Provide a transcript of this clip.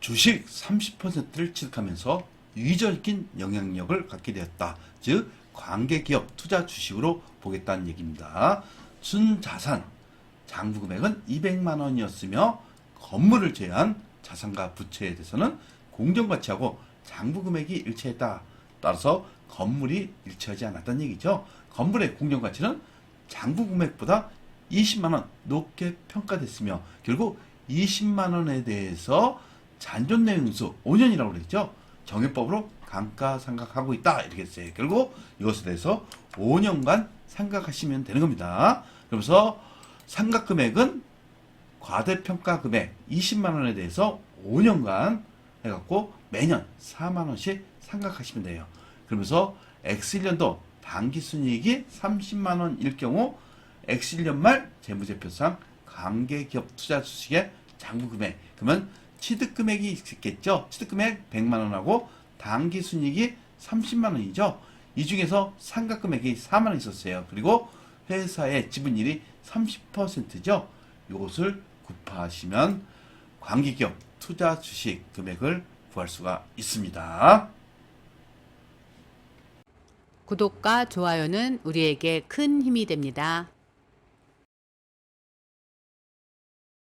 주식 30%를 취득하면서 유의적인 영향력을 갖게 되었다. 즉 관계기업 투자 주식으로 보겠다는 얘기입니다. 순자산 장부 금액은 200만 원이었으며 건물을 제외한 자산과 부채에 대해서는 공정가치하고 장부 금액이 일치했다. 따라서 건물이 일치하지 않았다는 얘기죠. 건물의 공정가치는 장부 금액보다 20만 원 높게 평가됐으며 결국 20만 원에 대해서 잔존 내용수 5년이라고 그랬죠. 정해법으로 감가상각하고 있다 이렇게 했어요. 결국 이것에 대해서 5년간 상각하시면 되는 겁니다. 그러면서 상각 금액은 과대평가 금액 20만 원에 대해서 5년간 해갖고 매년 4만 원씩 상각하시면 돼요. 그러면서 X1년도 당기순이익이 30만 원일 경우 X1년 말 재무제표상 관계기업 투자 주식의 장부 금액 그러면 취득 금액이 있겠죠. 취득 금액 100만 원하고 당기 순이익이 30만 원이죠. 이 중에서 상각 금액이 4만 원 있었어요. 그리고 회사의 지분율이 30%죠. 이것을 곱하시면 관계기업 투자 주식 금액을 구할 수가 있습니다. 구독과 좋아요는 우리에게 큰 힘이 됩니다.